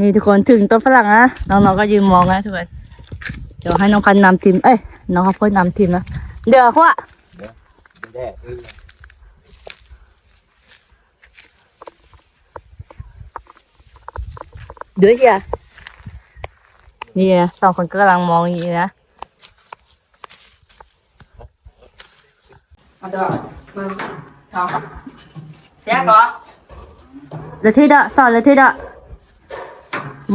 นี่ทุกคนถึงต้นฝรั่งนะน้องๆก็ยืนมองนะทุกคนเดี๋ยวให้น้องพันธุ์นำทีมเอ้ยน้องข้าวโพดนำทีมนะเดี๋ยวขั้วแดดเอ้ยเดี๋ยวเฮียนี่นะสองคนก็กำลังมองอยู่นะเอาดอกมาทองแจ๊กเหรอแล้วที่เดะสอนแล้วที่เดะ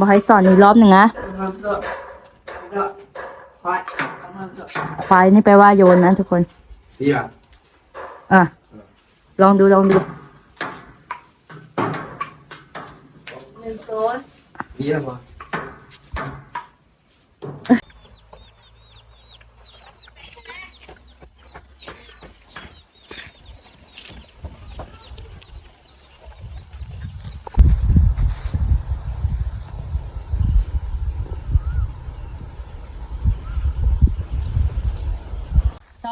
บอกให้สอนอีกรอบหนึ่งนะเอาดอกดอกคอยเอาดอกควายนี่แปลว่าโยนนะทุกคนดีอะอะลองดูลองดูหนึ่งโซน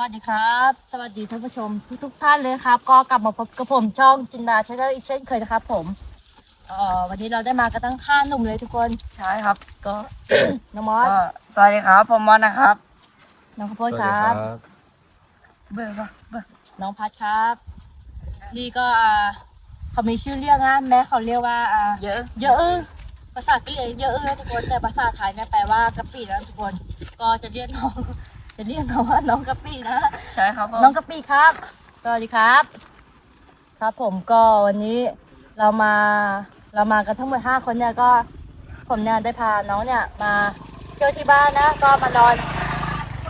วมั้งสวัสดีครับ สวัสดีท่านผู้ชมทุกทุกๆท่านเลยครับ ก็กลับมาพบกับผมช่องจินดาชาแนลอีกเช่นเคยนะครับ ผมเอ่อวันนี้เราได้มากันตั้งห้าหนุ่มเลยทุกคนใช่ครับ ก็น้องมอสก็สวัสดีครับผมมอนนะครับ น้องข้าวโพดครับ เบื่อปะเบื่อน้องพัดครับ นี่ก็อ่าเขามีชื่อเรียกนะแม้เขาเรียกว่าอ่าเยอะ เยอะอื้อภาษาอังกฤษเยอะอื้อนะทุกคนแต่ภาษาไทยเนี่ยแปลว่ากะปินะทุกคน ก็จะเรียกน้อง จะเรียกน้องว่าน้องกะปินะ ใช่ครับผมน้องกะปิครับสวัสดีครับ ครับผมก็วันนี้เรามาเรามากันทั้งหมดห้าคนเนี่ยก็ผมเนี่ยได้พาน้องเนี่ยมาเที่ยวที่บ้านนะ ก็มานอน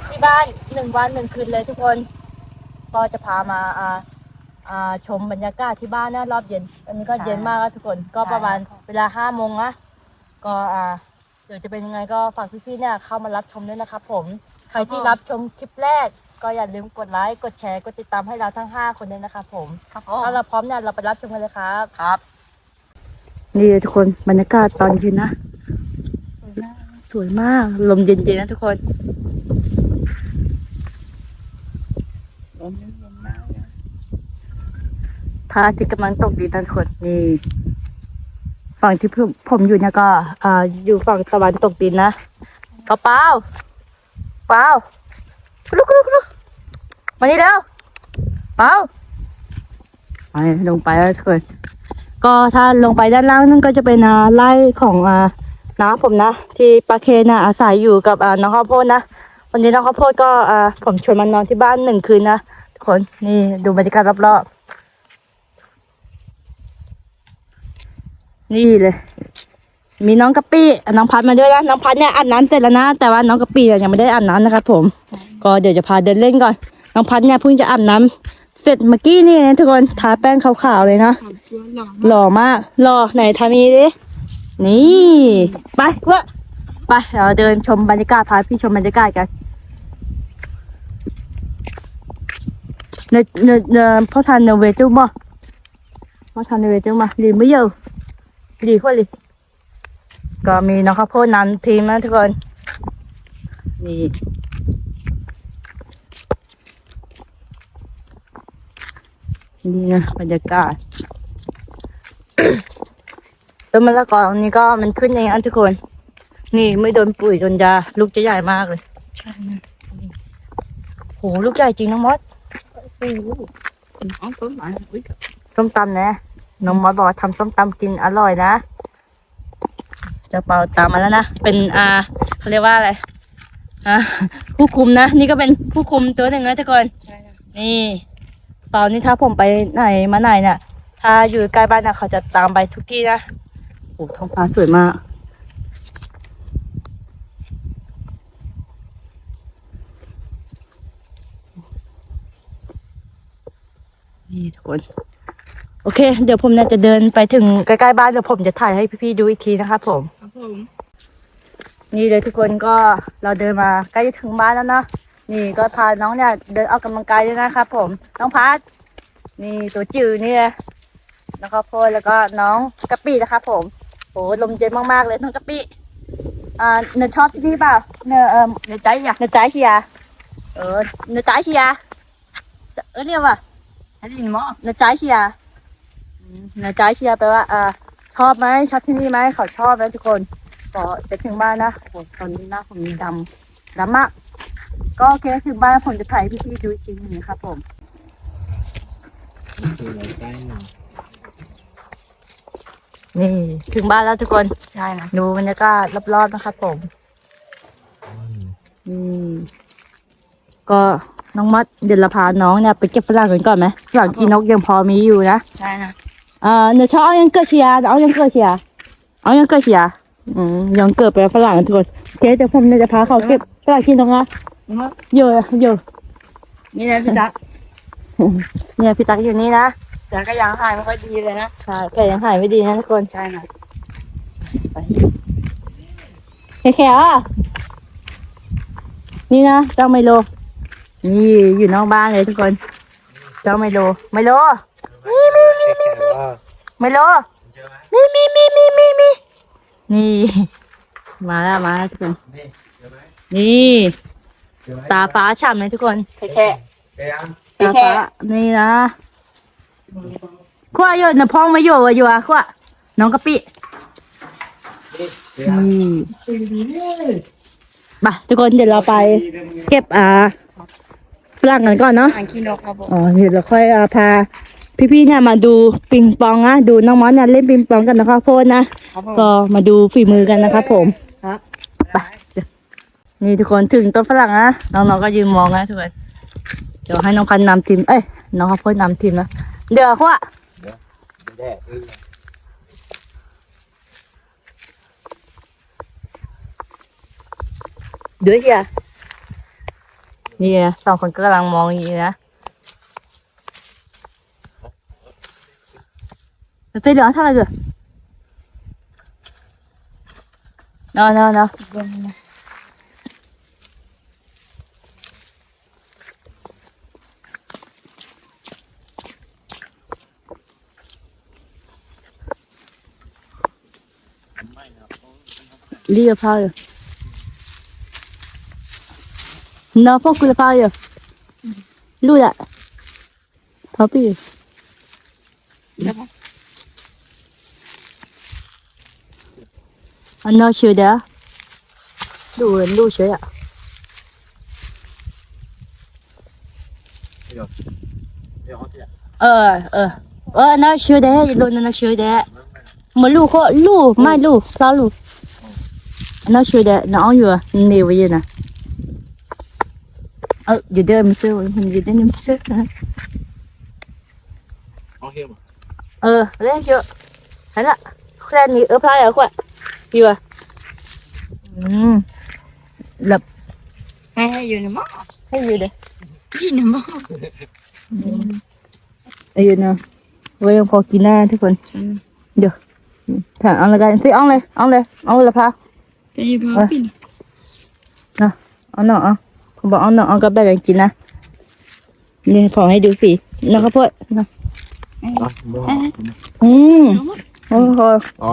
ที่บ้านหนึ่งวันหนึ่งคืนเลยทุกคน ก็จะพามาอ่าอ่าชมบรรยากาศที่บ้านนะรอบเย็นอันนี้ก็เย็นมากแล้วทุกคนก็ประมาณเวลาห้าโมงนะก็อ่าเดี๋ยวจะเป็นยังไงก็ฝากพี่ๆเนี่ยเข้ามารับชมด้วยนะครับผม ใครที่รับชมคลิปแรก ก็อย่าลืมกดไลค์ กดแชร์ กดติดตามให้เราทั้ง 5 คนด้วยนะครับผมครับผถ้าเราพร้อมเนี่ยเราไปรับชมกันเลยครับ ครับ นี่ทุกคนบรรยากาศตอนเย็นนะ สวยมาก ลมเย็นๆนะทุกคน ลมเย็นมากเลยพระอาทิตย์กำลังตกดีนะทุกคนนี่ฝั่งที่ผมผมอยู่เนี่ยก็ อ่า อยู่ฝั่งตะวันตกดินนะเปล่า เปล่าลุกลุกลุกมานี่แล้วเปล่าไปลงไปแล้วทุกคนก็ถ้าลงไปด้านล่างนั่นก็จะเป็นอาไร่ของอาน้าผมนะ ที่ปาเคนะอาศัยอยู่กับอาน้องข้าวโพดนะวันนี้น้องข้าวโพดก็อาผมชวนมานอนที่บ้านหนึ่งคืนนะทุกคนนี่ดูบรรยากาศรอบๆนี่เลย มีน้องกะปี้น้องพัดมาด้วยนะน้องพัดเนี่ยอาบน้ำเสร็จแล้วนะ แต่ว่าน้องกะปี้เนี่ยยังไม่ได้อาบน้ำนะครับผม ก็เดี๋ยวจะพาเดินเล่นก่อน น้องพัดเนี่ยเพิ่งจะอาบน้ำเสร็จเมื่อกี้นี่เองทุกคนทาแป้งขาวๆเลยนะหล่อมากหล่อไหนทำนี้ดินี่ไปเวะไปเราเดินชมบรรยากาศพาพี่ชมบรรยากาศกันเนเนเนพ่อทานเนเวจุบ่พ่อทานเนเวจุมาดีไม่เยอะดีกว่าเลย ก็มีน้องข้าวโพดนำทีมนะทุกคน นี่นี่นะบรรยากาศต้นมะละกออันนี้ก็มันขึ้นเองนะทุกคน นี่ไม่โดนปุ๋ยจนจะลูกจะใหญ่มากเลยใช่นะโหลูกใหญ่จริงน้องมดโอ้โหน้องต้นไม้อุ๊ยส้มตำนะน้องมดบอกว่าทำส้มตำกินอร่อยนะเจะเป่าตามมาแล้วนะ เป็นอ่าเขาเรียกว่าอะไรอ่าผู้คุมนะ นี่ก็เป็นผู้คุมตัวหนึ่งนะทุกคนใช่นะนี่ เปานี่ถ้าผมไปไหนมาไหนเนี่ยถ้าอยู่ใกล้บ้านนะเขาจะตามไปทุกที่นะโอ้ท้องฟ้าสวยมากนี่ทุกคน โอเค เดี๋ยวผมเนี่ยจะเดินไปถึงใกล้ๆบ้านเดี๋ยวผมจะถ่ายให้พี่ๆดูอีกทีนะครับผม ผมนี่เลยทุกคนก็เราเดินมาใกล้จะถึงบ้านแล้วเนาะนี่ก็พาน้องเนี่ยเดินออกกำลังกายด้วยนะครับผมน้องพัดนี่ตัวจืดนี่เลยแล้วโพดแล้วก็น้องกะปินะครับผมโหลมเย็นมากๆเลยน้องกะปิอ่าเนยชอบที่นี่เปล่าเนยเออในใจอยากเนยใจเชียเออเนยใจเชียเออเนี่ยว่ะให้ดินหมอใจเชียอืมเนยใจเชียแปลว่าอ่า ชอบไหมชอบที่นี่ไหมเขาชอบนะทุกคนก็จะถึงบ้านนะโอ้โหตอนนี้หน้าผมมีดำดำมากก็โอเคถึงบ้านผมจะถ่ายให้พี่ๆดูอีกทีหนึงนะครับผมตัวไหนใกล้หน่อยนี่ถึงบ้านแล้วทุกคนใช่นะดูบรรยากาศรอบๆนะครับผมอืมอืมก็น้องมัดเดี๋ยวเราพาน้องเนี่ยไปเก็บฝรั่งกันก่อนไหมฝรั่งกีนกยังพอมีอยู่นะใช่นะ อ่าเดี๋ยวชอบเอายังเกิดเชียร์เอายังเกิดเชียร์เอายังเกิดเชียร์อืมยังเกิดไปฝรั่งทุกคนโอเคเดี๋ยวผมเนี่ยจะพาเขาเก็บฝรั่งกีนกนะเยอะเยอะนี่นะพี่ตั๊กเนี่ยพี่ตั๊กอยู่นี่นะแต่ก็ยังหายไม่ค่อยดีเลยนะใช่แกยังหายไม่ดีนะทุกคนใช่นะแค่แค่อะนี่นะเจ้าไมโล นี่อยู่นอกบ้านเลยทุกคน เจ้าไมโลไมโล มีมีมีมีมีไมโลเจอไหมมีมีมีมีมีมีนี่ มาแล้วมาแล้วทุกคน นี่เจอไหมนี่ เจอไหมตาฟ้าฉ่ำเลยทุกคนแค่แค่ เจอยังตาฟ้านี่นะขั้วอยู่นะพองมาอยู่อะอยู่อะขั้วน้องกะปินี่เจอยังนี่ไปทุกคนเดี๋ยวเราไป เก็บอ่าฝรั่งกันก่อนเนาะหางขี้นกครับผม อ๋อเดี๋ยวเราค่อยเอาพา พี่ๆเนี่ยมาดูปิงปองนะดูน้องมอสเนี่ยเล่นปิงปองกันนะครับโพดนะครับผมก็มาดูฝีมือกันนะครับผมครับไปนี่ทุกคนถึงต้นฝรั่งนะน้องๆก็ยืนมองนะทุกคนเดี๋ยวให้น้องกันนำทีมเอ้ยน้องข้าวโพดนำทีมนะเดี๋ยวขั้วไม่ได้เออเดี๋ยวเชียนี่นะสองคนก็กำลังมองอยู่นะ 때려 사라져. 나나 나. Lìa phao rồi. Nó phốc là phao rồi. Lui lại. Thói bì rồi. I'm not sure there. ดูดูเฉยอะเออเออเออ not sure there. ดูน่า sure there. มาลูกก็ลูกไม่ลูกเาลูก not sure there. น้องอยู่นิวอยู่นะเอออยู่เดิมซื้อมันอยู่เดิมซื้อเออเล่นเยอะเห็นละแค่นี้เออพลาดแล้วกว่ khoan thì ướp lại ở khoan chưa ừ lập ให้ให้อยู่ในหม้อ cái gì đây อยู่ในหม้อ đây nè với ông phò kín na thế còn được thả ông là cái thì ông này ông này ông là phao ไปหยิบมาปิ่นเอาหน่อเอาผมบอกเอาหน่อเอากลับไปกันกินนะนี่ขอให้ดูสินะครับพ่อนะอะบ่อืมโอ้โหอ๋อ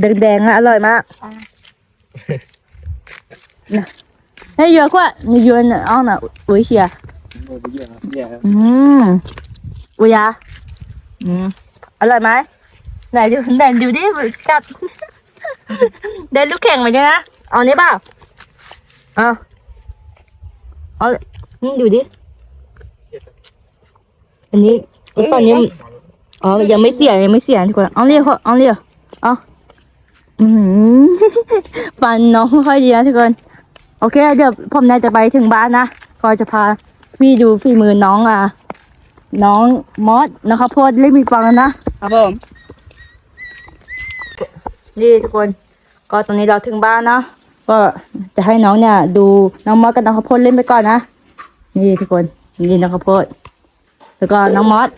แดงๆอะอร่อยมากนะให้เยอะกว่านี่เยอะนะเอาหน่ะอุ้ยเชียไม่ไปเยอะครับแย่ครับอืมอุ้ยอะอืมอร่อยไหมไหนดูไหนดูดิกัดเดินลูกแข่งมาเนี่ยนะเอานี้เปล่าเอาเอาอืมดูดิอันนี้ตอนนี้อ๋อยังไม่เสียยังไม่เสียทุกคนเอาเรียกเขาเอาเรียกเอา อืมฟันน้องไม่ค่อยดีนะทุกคน โอเค เดี๋ยวผมน่าจะไปถึงบ้านนะ ก็จะพาพี่ดูฝีมือน้องอะ น้องมอสนะครับโพดเล่นมีปังแล้วนะครับผมนี่ทุกคน ก็ตอนนี้เราถึงบ้านนะก็จะให้น้องเนี่ย ดูน้องมอสกับน้องข้าวโพดเล่นไปก่อนนะนี่ทุกคนนี่น้องข้าวโพดแล้วก็น้องมอส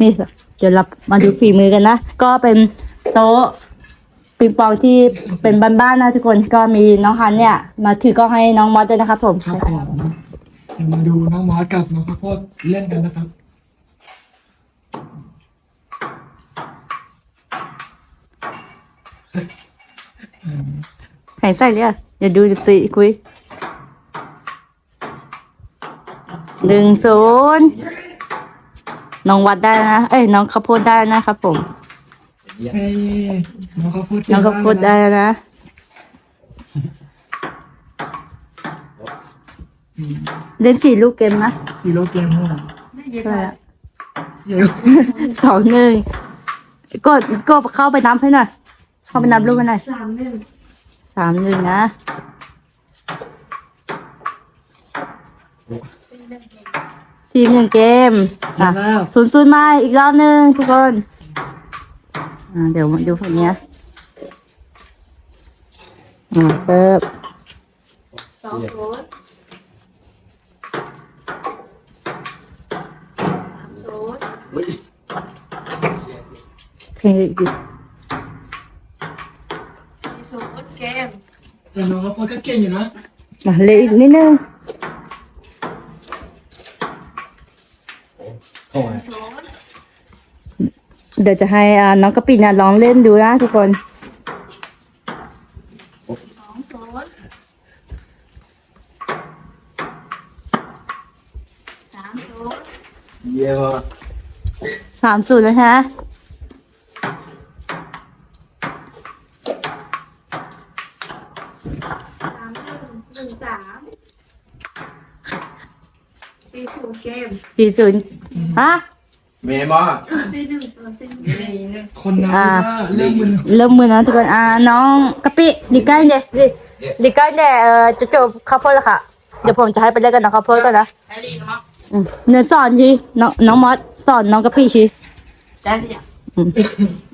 นี่เดี๋ยวเรามาดูฝีมือกันนะก็เป็นโต๊ะ ปิงปองที่เป็นบ้านๆนะทุกคนก็มีน้องฮันเนี่ย มาถือกล้องให้น้องมอสด้วยนะครับผมครับผมเดี๋ยวมาดูน้องมอสกับน้องข้าวโพดเล่นกันนะครับหายใส่เลยอะเดี๋ยวดูสิคุยหนึ่งศูนย์น้องวัดได้นะ เอ้ยน้องข้าวโพดได้นะครับผม เฮ้ยน้องเขาพูดเก่น้องก็มากพูดเลยได้นะแล้วนะอืมเล่นสี่ลูกเกมนะซีโร่เกมโม่ใช่อะเสียงสองหนึ่งก็ก็เข้าไปนับให้หน่อยเข้าไปนับลูกให้หน่อยสามหนึ่งสามหนึ่งนะสี่หนึ่งเกมสี่หนึ่งเกมอะแล้วศูนย์ศูนย์มาอีกรอบหนึ่งทุกคน อ่าเดี๋ยวมาดูฝั่งเนี้ยอ่าเติบสองศูนย์สามศูนย์เพลงอีกสี่ศูนย์เกมแต่น้องเขาพูดก็เก่งอยู่นะอะเหลยอีกนิดนึง เข้ามา ศูนย์ เดี๋ยวจะให้อ่าน้องกะปิเนี่ยลองเล่นดูนะทุกคนสองศูนย์สามศูนย์เยี่ยมอะสามศูนย์แล้วฮะสามหนึ่งหนึ่งสามสี่ศูนย์เกมสี่ศูนย์ฮะ เมย์บ้าสี่หนึ่งตัวสี่หนึ่งคนนั้นอ่าก็เริ่มมึนเริ่มมือนะทุกคนอ่าน้องกะปิดีใกล้เดี๋ยวดิดีใกล้เดี๋ยวเอ่อจะจบข้าวโพดแล้วค่ะเดี๋ยวผมจะให้ไปเล่นกับน้องข้าวโพดก่อนนะอืมเนื้อสอนชีน้องน้องมอสสอนน้องกะปิชีได้หรือยังอืม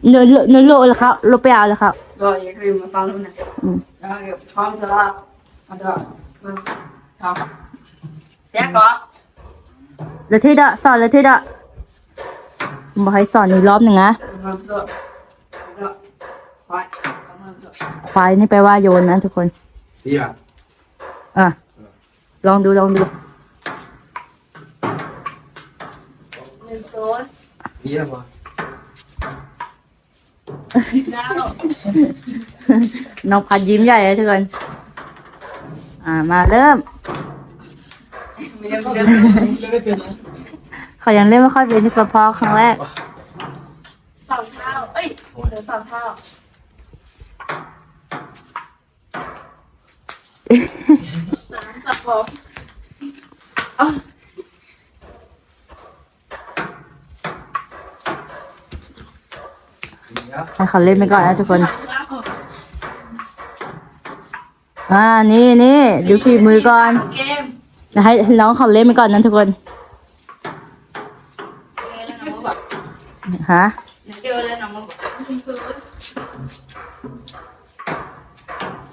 เนื้อเนื้อโลแล้วครับโลไปเอาแล้วครับก็อย่าลืมมาฟังด้วยนะอืมแล้วเดี๋ยวพร้อมจะละมาจะมาครับแจ๊กก่อนแล้วที่เดะสอนแล้วที่เดะ บอกให้สอนอีกรอบหนึ่งนะมาจะแล้วคอยมาจะควายนี่แปลว่าโยนนะทุกคนดีอะอะลองดูลองดูหนึ่งโซนเยี่ยมอะแล้วน้องพัดยิ้มใหญ่เลยทุกคนอ่ามาเริ่มมีเรื่องเรื่องเล่นไม่เป็นนะ เขายังเล่นไม่ค่อยเป็นที่พอครั้งแรกสองเท้าเอ้ยเดี๋ยวสองเท้าสามสับผมให้เขาเล่นไปก่อนนะทุกคน อ่า นี่นี่ดูฝีมือก่อน เกม ให้น้องเขาเล่นไปก่อนนะทุกคน เจอแล้วน้องบอก ฮะเจอแล้วน้องบอกศูนย์ศูนย์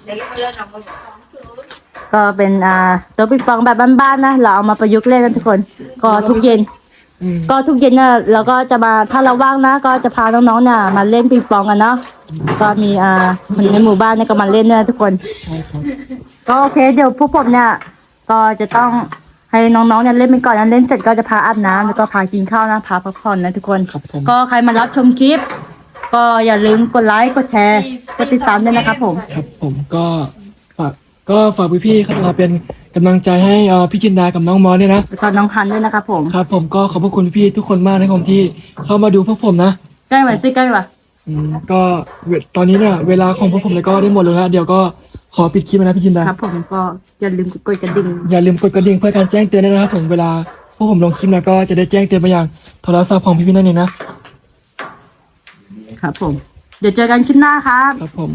เด็กเจอแล้วน้องบอกสองศูนย์ก็เป็นอ่าตัวปิงปองแบบบ้านๆนะเราเอามาประยุกต์เล่นกันทุกคน ก็ทุกเย็น ก็ทุกเย็นเนี่ยเราก็จะมาถ้าเราว่างนะ ก็จะพาน้องๆเนี่ยมาเล่นปิงปองกันเนาะก็มีอ่าคนในหมู่บ้านเนี่ยก็มาเล่นด้วยทุกคนก็โอเค เดี๋ยวพวกผมเนี่ยก็จะต้อง ให้น้องๆเนี่ยเล่นไปก่อนนะเล่นเสร็จก็จะพาอาบน้ำแล้วก็พากินข้าวนะพาพักผ่อนนะทุกคน ครับผม ก็ใครมารับชมคลิป ก็อย่าลืมกดไลค์กดแชร์กดติดตามด้วยนะครับผมครับผมก็ฝากก็ฝากพี่ๆครับเราเป็นกำลังใจให้เอ่อพี่จินดากับน้องมอสด้วยนะแล้วก็น้องฮันด้วยนะครับผมครับผมก็ขอบพระคุณพี่ๆทุกคนมากนะครับผมที่เข้ามาดูพวกผมนะใกล้วันซิใกล้ว่ะ อืมก็เวตอนนี้เนี่ยเวลาของพวกผมเลยก็ได้หมดลงแล้วเดี๋ยวก็ ขอปิดคลิปนะพี่จินดาครับผมก็อย่าลืมกดกระดิ่งอย่าลืมกดกระดิ่งเพื่อการแจ้งเตือนด้วยนะครับผมเวลาพวกผมลงคลิปนะก็จะได้แจ้งเตือนไปยังโทรศัพท์ของพี่ๆนั่นเองนะครับผม เดี๋ยวเจอกันคลิปหน้าครับ ครับผม